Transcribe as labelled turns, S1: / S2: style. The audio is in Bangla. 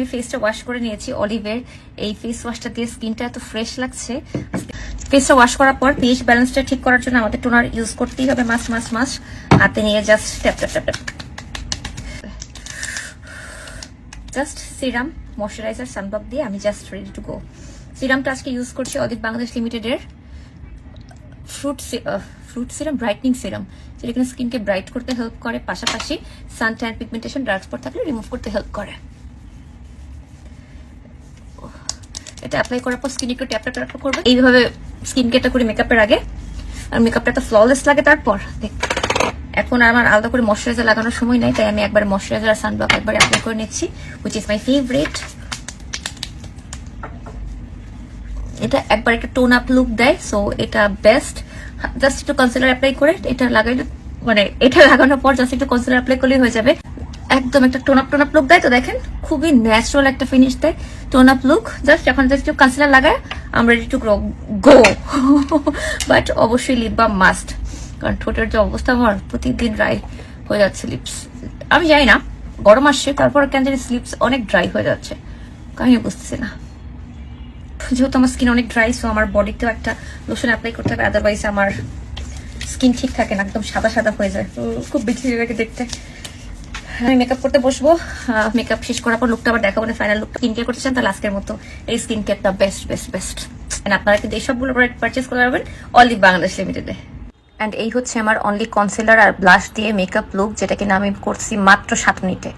S1: আমি ফেসটা ওয়াশ করে নিয়েছি অলিভের এই ফেস ওয়াশটা দিয়ে স্কিনটা এত ফ্রেশ লাগছে। ফেসটা ওয়াশ করার পর পিএইচ ব্যালেন্সটা ঠিক করার জন্য আমাদের টোনার ইউজ করতেই হবে মাস মাস মাস হাতে নিয়ে just tap tap tap just serum moisturizer sunblock দিয়ে আমি জাস্ট রেডি টু গো সিরামটা আজকে ইউজ করছি অদিত বাংলাদেশ লিমিটেডের। Fruit fruit serum brightening serum যেটা কিনা স্কিনকে ব্রাইট করতে হেল্প করে। পাশাপাশি sun tan pigmentation dark spot থাকলে রিমুভ করতে হেল্প করে। এটা অ্যাপ্লাই করার পর স্কিন একটু ট্যাপ ট্যাপ করবে। এইভাবে স্কিন কেটা করে মেকআপের আগে। আর মেকআপটা তো ফ্ললেস লাগে তারপর, দেখ। এখন আমার আলাদা করে ময়শ্চারাইজার লাগানোর সময় নাই, তাই আমি একবার ময়শ্চারাইজার আর সানব্লক একবার অ্যাপ্লাই করে নিচ্ছি উইচ ইজ মাই ফেভারিট এটা একবার একটা টোন আপ লুক দেয় সো এটা বেস্ট জাস্ট একটু কনসিলার অ্যাপ্লাই করে, এটা লাগাইলে মানে এটা লাগানোর পর জাস্ট একটু কনসিলার অ্যাপ্লাই করলেই হয়ে যাবে। একদম একটা tone up tone up look দেয় তো দেখেন? খুবই ন্যাচারাল একটা ফিনিশ দেয়। টোন আপ লুক জাস্ট এখন জাস্ট একটু কনসিলার লাগায় আমরা রেডি টু গো বাট অবশ্যই লিপ বাম মাস্ট কারণ ঠোঁটের যে অবস্থা আমার প্রতিদিন ড্রাই হয়ে যাচ্ছে লিপস আমি জানি না, গরম আসছে, তারপর কেন জানি স্লিপস অনেক ড্রাই হয়ে যাচ্ছে। আমি বুঝতেছি না। যেহেতু আমার স্কিন অনেক ড্রাই সো আমার বডিতেও একটা লোশন অ্যাপ্লাই করতে হবে আদারওয়াইজ আমার স্কিন ঠিক থাকে না, একদম সাদা সাদা হয়ে যায়। খুব বেশি লাগে দেখতে। আমি মেকআপ করতে বসবো। মেকআপ শেষ করার পর লুকটা আবার দেখাবো না ফাইনাল লুকটা স্কিন কেয়ার করতে চান, তাহলে আজকের মতো এই স্কিন কেয়ারটা বেস্ট বেস্ট বেস্ট আপনারা কিন্তু এই সবগুলো প্রোডাক্ট পারচেস করতে পারবেন অলিভ বাংলাদেশ লিমিটেডে অ্যান্ড এই হচ্ছে আমার অনলি কনসিলার আর ব্লাশ দিয়ে মেকআপ লুক যেটা কিনা আমি করছি মাত্র সাত মিনিটে